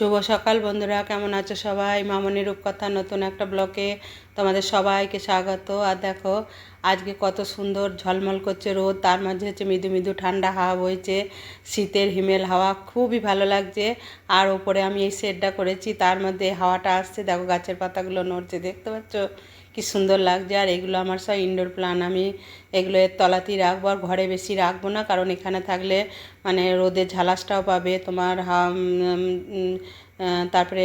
শুভ সকাল বন্ধুরা, কেমন আছো সবাই? মামনি রূপকথা নতুন একটা ব্লকে তোমাদের সবাইকে স্বাগত। আর দেখো, আজকে কত সুন্দর ঝলমল করছে রোদ, তার মাঝে হচ্ছে মৃদু মৃদু ঠান্ডা হাওয়া বইছে, শীতের হিমেল হাওয়া খুবই ভালো লাগছে। আর ওপরে আমি এই শেডটা করেছি, তার মধ্যে হাওয়াটা আসছে, দেখো গাছের পাতাগুলো নড়ছে, দেখতে পাচ্ছ? কি সুন্দর লাগছে। আর এগুলো আমার সব ইনডোর প্ল্যান আমি এগুলো এর তলাতেই রাখব আর ঘরে বেশি রাখব না, কারণ এখানে থাকলে মানে রোদের ঝালাসটাও পাবে, তোমার তারপরে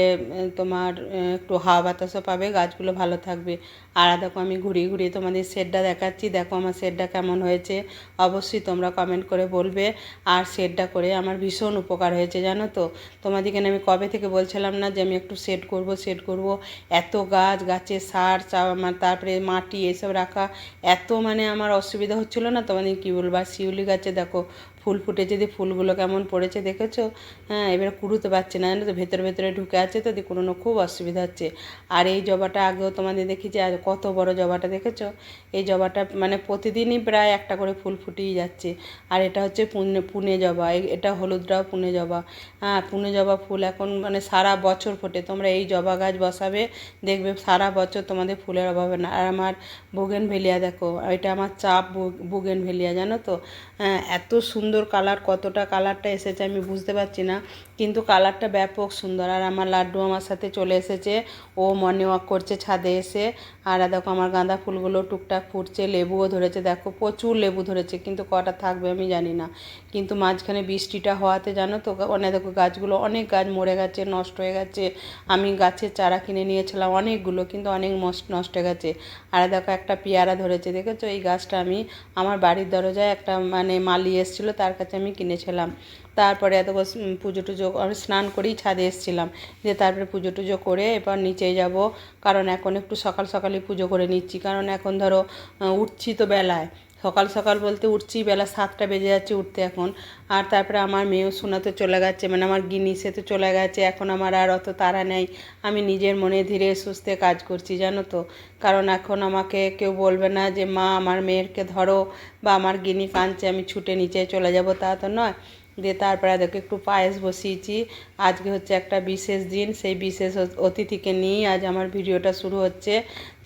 তোমার একটু হাওয়া বাতাসও পাবে, গাছগুলো ভালো থাকবে। আর দেখো, আমি ঘুরিয়ে ঘুরিয়ে তোমাদের শেডটা দেখাচ্ছি। দেখো, আমার শেডটা কেমন হয়েছে। অবশ্যই তোমরা কমেন্ট করে বলবে। আর শেডটা করে আমার ভীষণ উপকার হয়েছে, জানো তো? তোমাদেরকে আমি কবে থেকে বলছিলাম না যে আমি একটু সেট করব সেট করব? এত গাছ গাছে সার আমার তারপরে মাটি, এসব রাখা। এত মানে আমার অসুবিধা হচ্ছিল না তোমাদের, কী বলব? আর শিউলি গাছে দেখো ফুল ফুটেছে যে ফুলগুলো কেমন পড়েছে দেখেছ? হ্যাঁ এবার কুড়ুতে পারছে না, জানো তো? ভেতরে ভেতরে ঢুকে আছে তো, দিয়ে কুড়োনো খুব অসুবিধা হচ্ছে। আর এই জবাটা আগেও তোমাদের দেখেছি, আর কত বড় জবাটা দেখেছ? এই জবাটা মানে প্রতিদিনই প্রায় একটা করে ফুল ফুটিয়ে যাচ্ছে। আর এটা হচ্ছে পুনে পুনে জবা এটা হলুদটাও পুনে জবা। হ্যাঁ পুনে জবা ফুল এখন মানে সারা বছর ফোটে, তোমরা এই জবা গাছ বসাবে, দেখবে সারা বছর তোমাদের ফুলের অভাব না। আর আমার বুগেন ভেলিয়া দেখো, এটা আমার চাপ বুগেন ভেলিয়া জানো তো? হ্যাঁ এত সুন্দর কালার কতটা কালারটা এসেছে আমি বুঝতে পারছি না। কিন্তু কালারটা ব্যাপক সুন্দর। আর আমার লাড্ডু আমার সাথে চলে এসেছে। ও মর্নিং ওয়াক করছে, ছাদে এসে। আর দেখো আমার গাঁদা ফুলগুলো টুকটাক ফুটছে, লেবুও ধরেছে। দেখো প্রচুর লেবু ধরেছে, কিন্তু কটা থাকবে আমি জানি না। কিন্তু মাঝখানে বৃষ্টিটা হওয়াতে জানো তো অনেক দেখো গাছগুলো অনেক গাছ মরে গেছে, নষ্ট হয়ে গেছে। আমি গাছের চারা কিনে নিয়েছিলাম অনেকগুলো, কিন্তু অনেক নষ্ট হয়ে গেছে। আর দেখো একটা পেয়ারা ধরেছে, দেখেছ? এই গাছটা আমি আমার বাড়ির দরজায় একটা মানে মালি এসেছিল, তার কাছে আমি কিনেছিলাম। তারপরে এত পুজো টুজো আমি স্নান করেই ছাদে এসেছিলাম। যে তারপরে পুজো টুজো করে এবার নিচে যাব। কারণ এখন একটু সকাল সকালই পুজো করে নিচ্ছি। কারণ এখন ধরো উঠছি তো বেলায়। সকাল সকাল বলতে উঠছি বেলা সাতটা বেজে যাচ্ছে উঠতে এখন। আর তারপরে আমার মেয়েও শোনাতে চলে গেছে। মানে আমার গিনি সে তো চলে গেছে। এখন আমার আর অত তাড়া নেই। আমি নিজের মনে ধীরে সুস্থে কাজ করছি, জানো তো। কারণ এখন আমাকে কেউ বলবে না যে, মা, আমার মেয়েরকে ধরো বা আমার গিনি কাঁদছে আমি ছুটে নিচে চলে যাব। তা তো নয়। দিয়ে তারপরে দেখো একটু পায়েস বসিয়েছি। আজকে হচ্ছে একটা বিশেষ দিন সেই বিশেষ অতিথিকে নিয়েই আজ আমার ভিডিওটা শুরু হচ্ছে।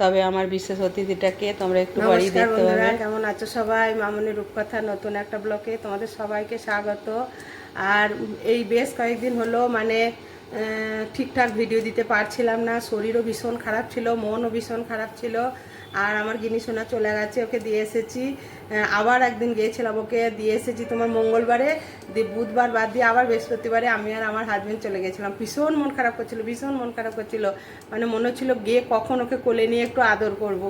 তবে আমার বিশেষ অতিথিটাকে তোমরা একটু বাড়ি দেখতে পাবে। কেমন আছো সবাই? মামনি রূপকথা নতুন একটা ব্লকে তোমাদের সবাইকে স্বাগত। আর এই বেশ কয়েকদিন হলো মানে ঠিকঠাক ভিডিও দিতে পারছিলাম না। শরীরও ভীষণ খারাপ ছিল মনও ভীষণ খারাপ ছিল। আর আমার গিনি সোনা চলে গেছে ওকে দিয়ে এসেছি। আবার একদিন গিয়েছিলাম ওকে দিয়ে এসেছি তোমার মঙ্গলবারে, দিয়ে বুধবার বাদ দিয়ে আবার বৃহস্পতিবারে আমি আর আমার হাজব্যান্ড চলে গেছিলাম। ভীষণ মন খারাপ করছিল, ভীষণ মন খারাপ করছিল। মানে মনে হচ্ছিল গিয়ে কখন ওকে কোলে নিয়ে একটু আদর করব।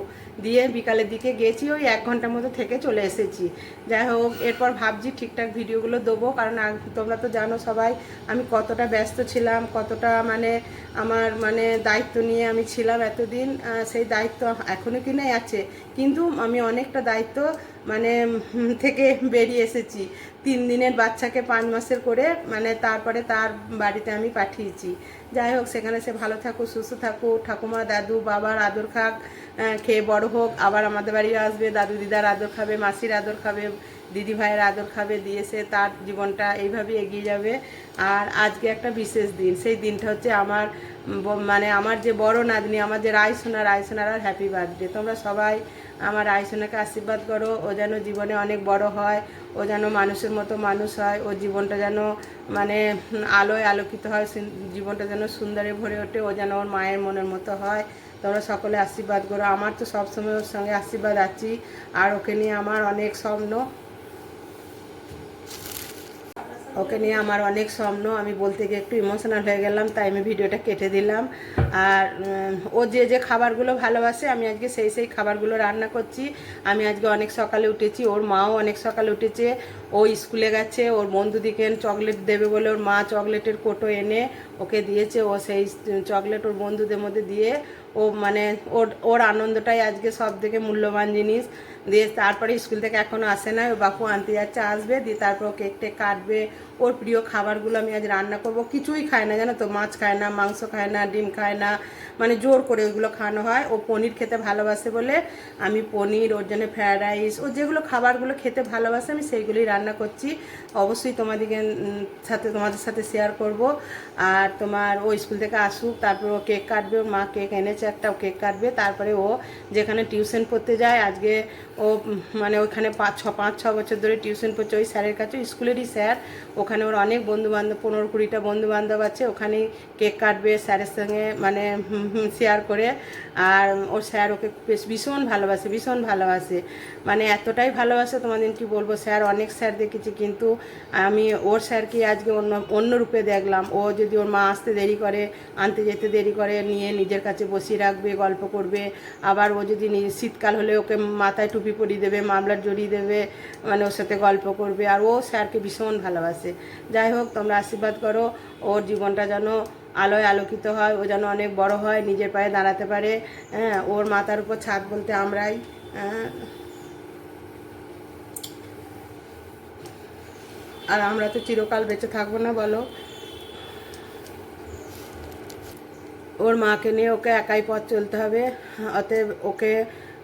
দিয়ে বিকালের দিকে গেছি, ওই এক ঘণ্টার মতো থেকে চলে এসেছি। যাই হোক, এরপর ভাবছি ঠিকঠাক ভিডিওগুলো দেবো, কারণ তোমরা তো জানো সবাই, আমি কতটা ব্যস্ত ছিলাম, কতটা মানে আমার মানে দায়িত্ব নিয়ে আমি ছিলাম এতদিন সেই দায়িত্ব এখনও কি নাই আছে। কিন্তু আমি অনেকটা দায়িত্ব মানে থেকে বেরিয়ে এসেছি। তিন দিনের বাচ্চাকে পাঁচ মাসের করে মানে তারপরে তার বাড়িতে আমি পাঠিয়েছি। যাই হোক, সেখানে সে ভালো থাকুক, সুস্থ থাকুক, ঠাকুমা, দাদু, বাবার আদর খাক খেয়ে বড় হোক, আবার আমাদের বাড়ি আসবে, দাদু দিদার আদর খাবে, মাসির আদর খাবে দিদি ভাইয়ের আদর খাবে দিয়ে সে তার জীবনটা এইভাবে এগিয়ে যাবে। আর আজকে একটা বিশেষ দিন, সেই দিনটা হচ্ছে আমার মানে আমার যে বড় নাতনি, আমার যে রায়সোনা, রায়সোনার আর হ্যাপি বার্থডে তোমরা সবাই আমার রায়সোনাকে আশীর্বাদ করো, ও যেন জীবনে অনেক বড় হয়, ও যেন মানুষের মতো মানুষ হয় ওর জীবনটা যেন মানে আলোয় আলোকিত হয় জীবনটা যেন সুন্দরে ভরে ওঠে, ও যেন ওর মায়ের মনের মতো হয়। তোমরা সকলে আশীর্বাদ করো। আমার তো সবসময় ওর সঙ্গে আশীর্বাদ আছি, আর ওকে নিয়ে আমার অনেক স্বপ্ন। ওকে নিয়ে আমার অনেক স্বপ্ন। আমি বলতে গিয়ে একটু ইমোশনাল হয়ে গেলাম, তাই আমি ভিডিওটা কেটে দিলাম। আর ও যে যে খাবারগুলো ভালোবাসে, আমি আজকে সেই সেই খাবারগুলো রান্না করছি। আমি আজকে অনেক সকালে উঠেছি, ওর মাও অনেক সকালে উঠেছে। ও স্কুলে গেছে, ওর বন্ধুদিকে চকলেট দেবে বলে ওর মা চকলেটের কোটো এনে ওকে দিয়েছে। ও সেই চকলেট ওর বন্ধুদের মধ্যে দিয়ে ও মানে ওর ওর আনন্দটাই আজকে সব থেকে মূল্যবান জিনিস। দিয়ে তারপরে স্কুল থেকে এখনও আসে না। ও বাপু আনতে যাচ্ছে, আসবে। দিয়ে তারপর কেক টেক কাটবে। ওর প্রিয় খাবারগুলো আমি আজ রান্না করব। কিছুই খায় না, জানো তো? মাছ খায় না, মাংস খায় না, ডিম খায় না। মানে জোর করে ওইগুলো খাওয়ানো হয়। ও পনির খেতে ভালোবাসে বলে আমি পনির, ওর জন্য ফ্রায়েড রাইস ও যেগুলো খাবারগুলো খেতে ভালোবাসে, আমি সেইগুলোই রান্না করছি। অবশ্যই তোমাদেরকে সাথে, তোমাদের সাথে শেয়ার করব। আর তোমার ও স্কুল থেকে আসুক, তারপর ও কেক কাটবে, ওর মা কেক এনেছে, একটা ও কেক কাটবে। তারপরে ও যেখানে টিউশন পড়তে যায়, আজকে ও মানে ওখানে পাঁচ ছ পাঁচ, ছ বছর ধরে টিউশন পড়ছে ওই স্যারের কাছে স্কুলেরই স্যার ওখানে ওর অনেক বন্ধু বান্ধব পনেরো কুড়িটা বন্ধু বান্ধব আছে, ওখানেই কেক কাটবে স্যারের সঙ্গে মানে শেয়ার করে। আর ওর স্যার ওকে বেশ ভীষণ ভালোবাসে ভীষণ ভালোবাসে। মানে এতটাই ভালোবাসে তোমাদের কি বলব, স্যার অনেক স্যার দেখেছি, কিন্তু আমি ওর স্যারকে আজকে অন্য অন্য রূপে দেখলাম। ও যদি ওর মা আসতে দেরি করে, আনতে যেতে দেরি করে, নিয়ে নিজের কাছে বসিয়ে রাখবে, গল্প করবে। আবার ও যদি শীতকাল হলে ওকে মাথায় টুপি পরিয়ে দেবে, মামলার জড়িয়ে দেবে মানে ওর সাথে গল্প করবে। আর ও স্যারকে ভীষণ ভালোবাসে। যাই হোক, তোমরা আশীর্বাদ করো, ওর জীবনটা যেন আলোয় আলোকিত হয়, ও যেন অনেক বড় হয়, নিজের পায়ে দাঁড়াতে পারে। হ্যাঁ ওর মাথার উপর ছাদ বলতে আমরাই। হ্যাঁ। আর আমরা তো চিরকাল বেঁচে থাকব না, বলো। ওর মাকে নিয়ে ওকে একাই পথ চলতে হবে, অতএব ওকে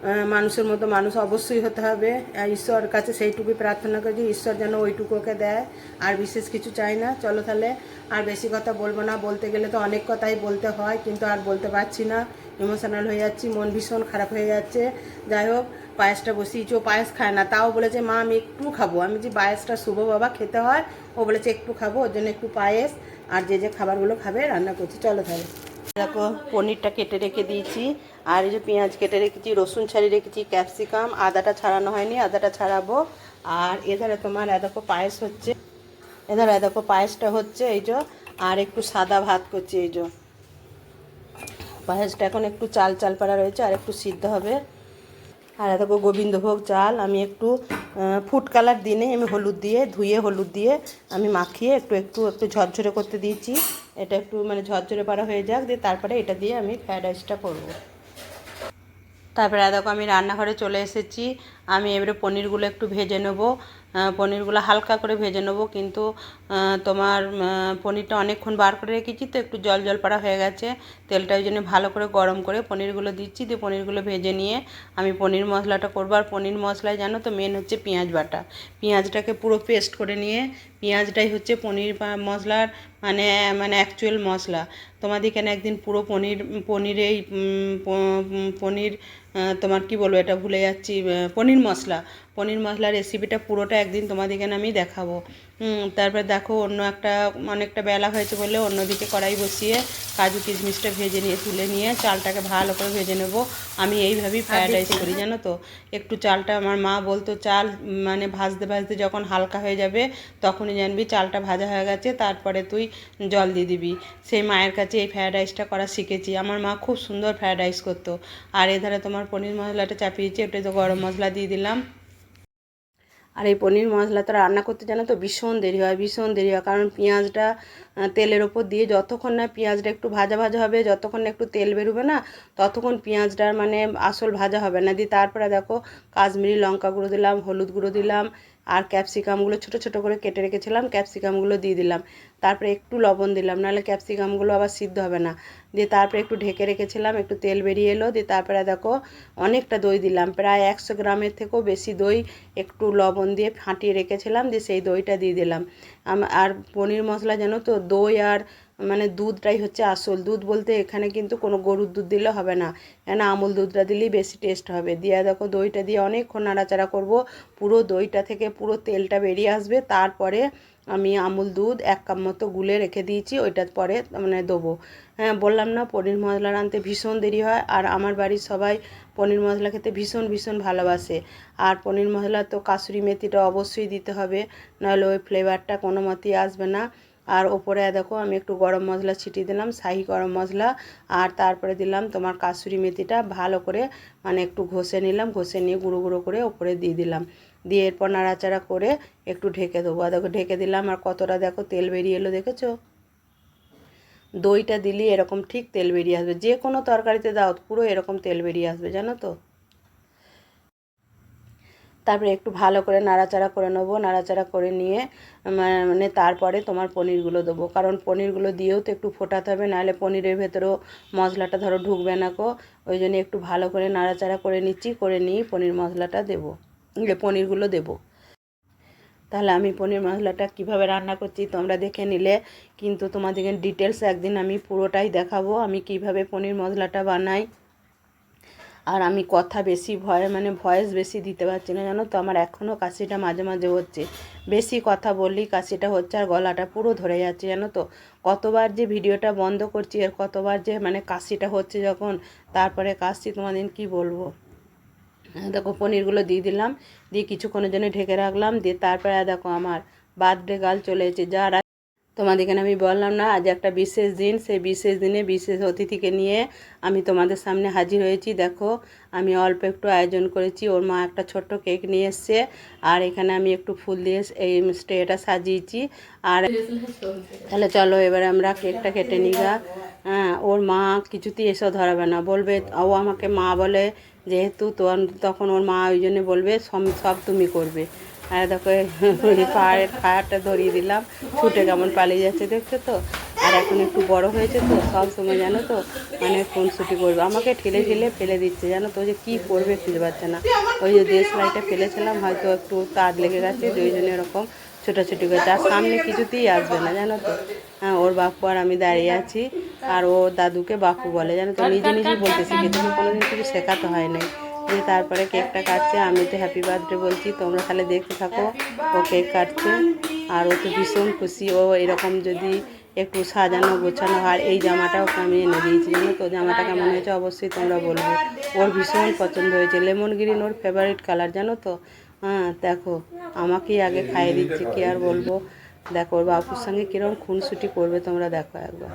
মানুষের মতো মানুষ অবশ্যই হতে হবে। আর ঈশ্বরের কাছে সেইটুকুই প্রার্থনা করি ঈশ্বর যেন ওইটুকু ওকে দেয়, আর বিশেষ কিছু চাই না। চলো তাহলে আর বেশি কথা বলব না। বলতে গেলে তো অনেক কথাই বলতে হয়, কিন্তু আর বলতে পারছি না। ইমোশনাল হয়ে যাচ্ছি, মন ভীষণ খারাপ হয়ে যাচ্ছে। যাই হোক, পায়েসটা বসিয়েছি ও পায়েস খায় না। তাও বলেছে, মা, আমি একটু খাব। আমি যে পায়েসটা শুভ বাবা খেতে হয়, ও বলেছে, একটু খাব, ওর জন্য একটু পায়েস, আর যে যে খাবারগুলো খাবে, রান্না করছি। চলো তাহলে। দেখো, পনিরটা কেটে রেখে দিয়েছি। আর এই যে পেঁয়াজ কেটে রেখেছি, রসুন ছাড়িয়ে রেখেছি, ক্যাপসিকাম, আদাটা ছাড়ানো হয়নি, আদাটা ছাড়াবো। আর এধারে তোমার এ দেখো, পায়েস হচ্ছে। এধারে এ দেখো, পায়েসটা হচ্ছে এই যে, আর একটু সাদা ভাত করছি এই যে। পায়েসটা এখন একটু চাল চাল পাড়া রয়েছে, আর একটু সিদ্ধ হবে। আর দেখো, গোবিন্দভোগ চাল, আমি একটু ফুড কালার দিনে আমি হলুদ দিয়ে, ধুয়ে হলুদ দিয়ে আমি মাখিয়ে একটু একটু একটু ঝরঝরে করতে দিয়েছি। এটা একটু মানে ঝরঝরে পাড়া হয়ে যাক, দিয়ে তারপরে এটা দিয়ে আমি ফ্রায়েড রাইসটা করব। তারপরে দেখো আমি রান্নাঘরে চলে এসেছি। আমি এবারে পনিরগুলো একটু ভেজে নেব। পনিরগুলো হালকা করে ভেজে নেব। কিন্তু তোমার পনিরটা অনেকক্ষণ বার করে রেখেছি তো একটু জল জল পাড়া হয়ে গেছে। তেলটা ওই জন্য ভালো করে গরম করে পনিরগুলো দিচ্ছি। দিয়ে পনিরগুলো ভেজে নিয়ে আমি পনির মশলাটা করব। আর পনির মশলায় জানো তো মেন হচ্ছে পেঁয়াজ বাটা। পেঁয়াজটাকে পুরো পেস্ট করে নিয়ে, পেঁয়াজটাই হচ্ছে পনির মশলার মানে মানে অ্যাকচুয়াল মশলা। তোমাদের এখানে একদিন পুরো পনির, পনিরেই পনির তোমার কি বলব এটা ভুলে যাচ্ছি পনির মশলা। পনির মশলার রেসিপিটা পুরোটা একদিন তোমাদের এখানে আমি দেখাবো। তারপর দেখো অন্য একটা অনেকটা বেলা হয়েছে বলে অন্যদিকে কড়াই বসিয়ে কাজু কিশমিশটা ভেজে নিয়ে তুলে নিয়ে চালটাকে ভালো করে ভেজে নেব। আমি এইভাবেই ফ্রায়েড রাইস করি জানো তো? একটু চালটা আমার মা বলতো চাল মানে ভাজতে ভাজতে যখন হালকা হয়ে যাবে তখনই জানবি চালটা ভাজা হয়ে গেছে তারপরে তুই জল দিয়ে দিবি। সেই মায়ের কাছে এই ফ্রায়েড রাইসটা করা শিখেছি। আমার মা খুব সুন্দর ফ্রায়েড রাইস করতো। আর এধারে তোমার পনির মশলাটা চাপিয়েছি একটু তো গরম মশলা দিয়ে দিলাম। আর এই পনির মশলাটা রান্না করতে জানো তো ভীষণ দেরি হয়, ভীষণ দেরি হয়। কারণ পেঁয়াজটা তেলের ওপর দিয়ে যতক্ষণ না পেঁয়াজটা একটু ভাজা ভাজা হবে, যতক্ষণ না একটু তেল বেরোবে না, ততক্ষণ পেঁয়াজটার মানে আসল ভাজা হবে না। দিয়ে তারপরে দেখো কাশ্মীরি লঙ্কা গুঁড়ো দিলাম, হলুদ গুঁড়ো দিলাম আর ক্যাপসিকামগুলো ছোটো ছোটো করে কেটে রেখেছিলাম, ক্যাপসিকামগুলো দিয়ে দিলাম। তারপরে একটু লবণ দিলাম, নাহলে ক্যাপসিকামগুলো আবার সিদ্ধ হবে না। দিয়ে তারপরে একটু ঢেকে রেখেছিলাম, একটু তেল বেরিয়ে এলো, দিয়ে তারপরে দেখো অনেকটা দই দিলাম, প্রায় একশো গ্রামের থেকেও বেশি দই একটু লবণ দিয়ে ফাটিয়ে রেখেছিলাম, দিয়ে সেই দইটা দিয়ে দিলাম। আর পনির মশলা জানো তো, দই আর মানে দুধটাই হচ্ছে আসল। দুধ বলতে এখানে কিন্তু কোনো গরুর দুধ দিলে হবে না। কেন? আমুল দুধটা দিলেই বেশি টেস্ট হবে। দিয়ে দেখো দইটা দিয়ে অনেকক্ষণ নাড়াচাড়া করব। পুরো দইটা থেকে পুরো তেলটা বেরিয়ে আসবে। তারপরে আমি আমুল দুধ এক কাপ মতো গুলে রেখে দিয়েছি। ওইটার পরে মানে দেবো। হ্যাঁ বললাম না পনির মশলা রাঁধতে ভীষণ দেরি হয়। আর আমার বাড়ির সবাই পনির মশলা খেতে ভীষণ ভীষণ ভালোবাসে। আর পনির মশলা তো কাসুরি মেথিটা অবশ্যই দিতে হবে। নাহলে ওই ফ্লেভারটা কোনো মতেই আসবে না। আর ওপরে দেখো আমি একটু গরম মশলা ছিটিয়ে দিলাম, শাহি গরম মশলা। আর তারপরে দিলাম তোমার কাসুরি মেথিটা ভালো করে মানে একটু ঘষে নিলাম, ঘষে নিয়ে গুঁড়ো গুঁড়ো করে ওপরে দিয়ে দিলাম। দিয়ে এরপর নাড়াচাড়া করে একটু ঢেকে দেবো। দেখো ঢেকে দিলাম, আর কতটা দেখো তেল বেরিয়ে এলো দেখেছ? দইটা দিলে এরকম ঠিক তেল বেরিয়ে আসবে। যে কোনো তরকারিতে দাও, পুরো এরকম তেল বেরিয়ে আসবে, জানো তো? তারপরে একটু ভালো করে নাড়াচাড়া করে নেব, নাড়াচাড়া করে নিয়ে মানে তারপরে তোমার পনিরগুলো দেবো। কারণ পনিরগুলো দিয়েও তো একটু ফোটাতে হবে, নাহলে পনিরের ভেতরেও মশলাটা ধরো ঢুকবে না কো ওই জন্য একটু ভালো করে নাড়াচাড়া করে নিচ্ছি, করে নিয়ে পনির মশলাটা দেবো পনিরগুলো দেবো। তাহলে আমি পনির মশলাটা কীভাবে রান্না করছি তোমরা দেখে নিলে, কিন্তু তোমাদেরকে ডিটেলস একদিন আমি পুরোটাই দেখাবো, আমি কীভাবে পনির মশলাটা বানাই। আর আমি কথা বেশি ভয় মানে ভয়েস বেশি দিতে পারছি না, জানো তো? আমার এখনও কাশিটা মাঝে মাঝে হচ্ছে। বেশি কথা বললি কাশিটা হচ্ছে আর গলাটা পুরো ধরে যাচ্ছে, জানো তো? কতবার যে ভিডিওটা বন্ধ করছি আর কতবার যে মানে কাশিটা হচ্ছে যখন, তারপরে কাশছি তোমাদের কি বলব? দেখো, পনিরগুলো দিয়ে দিলাম, দিয়ে কিছুক্ষণের জন্য ঢেকে রাখলাম, দিয়ে তারপরে দেখো, আমার বার্থডে গাল চলে এসেছে। যার তোমাদেরকে আমি বললাম না, আজ একটা বিশেষ দিন, সেই বিশেষ দিনে বিশেষ অতিথিকে নিয়ে আমি তোমাদের সামনে হাজির হয়েছি। দেখো, আমি অল্প একটু আয়োজন করেছি, ওর মা একটা ছোট্ট কেক নিয়ে এসছে, আর এখানে আমি একটু ফুল দিয়ে এই স্টেটা সাজিয়েছি। আর তাহলে চলো, এবারে আমরা কেকটা কেটে নিগা হ্যাঁ ওর মা কিছুতেই এসব ধরাবে না, বলবে, ও আমাকে মা বলে, যেহেতু তখন ওর মা ওই জন্য বলবে সব তুমি করবে। দেখো পাহাড়ের খায়ারটা ধরিয়ে দিলাম। ছুটে কেমন পালিয়ে যাচ্ছে দেখছ তো? আর এখন একটু বড় হয়েছে তো, সব সময় জানো তো মানে ফোন ছুটি করবে। আমাকে ঠেলে ঠেলে ফেলে দিচ্ছে, জানো তো ওই যে কী করবে খুঁজে পাচ্ছে না। ওই যে দেশ লাইটে ফেলেছিলাম, হয়তো একটু তার লেগে গেছে জন্য এরকম ছোটাছুটি করছে। আর সামনে কিছুতেই আসবে না, জানো তো। হ্যাঁ ওর বাপু আর আমি দাঁড়িয়ে আছি। আর ও দাদুকে বাপু বলে, জানো তো, নিজে নিজে বলতে শিখেছে আমি কোনোদিন কিছু শেখাতে হয় নাই। দিয়ে তারপরে কেকটা কাটছে। আমি তো হ্যাপি বার্থডে বলছি তোমরা তাহলে দেখতে থাকো ও কেক কাটছে। আর ও তো ভীষণ খুশি ও এরকম যদি একটু সাজানো গোছানো আর এই জামাটা ওকে আমি এনে দিয়েছি। জানো তো জামাটা কেমন হয়েছে অবশ্যই তোমরা বলবে। ওর ভীষণ পছন্দ হয়েছে। লেমন গ্রিন ওর ফেভারিট কালার জানো তো? হ্যাঁ দেখো আমাকেই আগে খাইয়ে দিচ্ছে কি আর বলব? দেখো ওর বাপুর সঙ্গে কীরকম খুনসুটি করবে তোমরা দেখো একবার।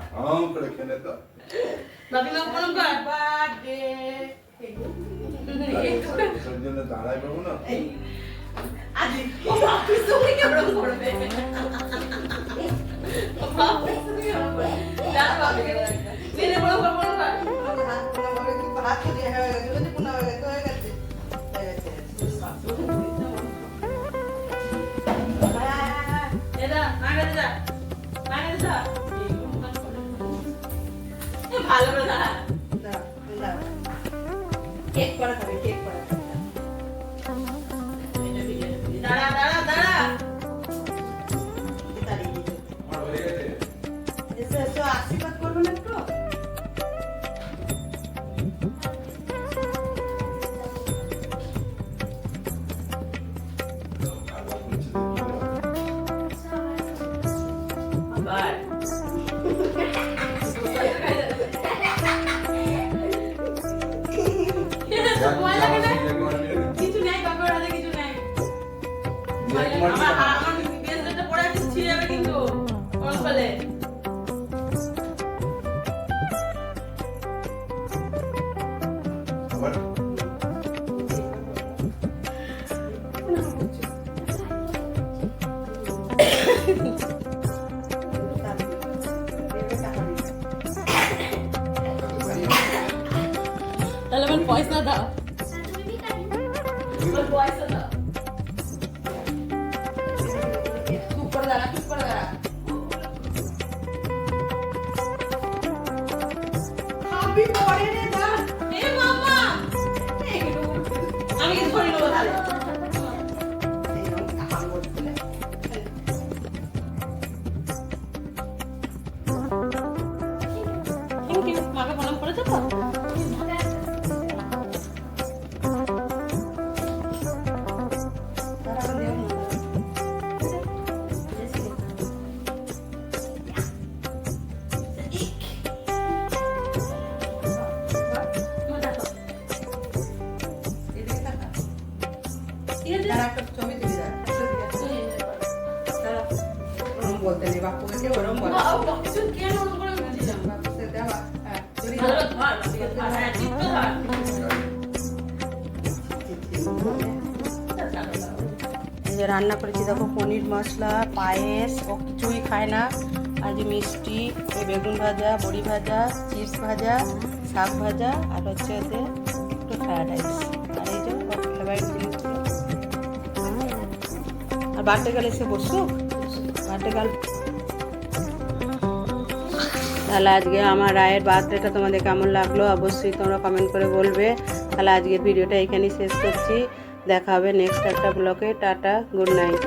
জন্য দাঁড়াই পাবো না? ভালো দাঁড়া কেক করা খাবি পরে রান্না করেছি, দেখো পনির মশলা, পায়েস, ও কিছুই খায় না। আজ মিষ্টি বেগুন ভাজা, বড়ি ভাজা, চিপস ভাজা, শাক ভাজা, আর হচ্ছে ওতে একটু ফ্রায়েড রাইস। আর এই যে আর বার্থডে গেলে সে বসুক বার্থডে গাল? তাহলে আজকে আমার রায়ের বার্থডেটা তোমাদের কেমন লাগল? অবশ্যই তোমরা কমেন্ট করে বলবে। তাহলে আজকের ভিডিওটা এখানেই শেষ করছি। দেখা হবে নেক্সট একটা ব্লকে টাটা গুড নাইট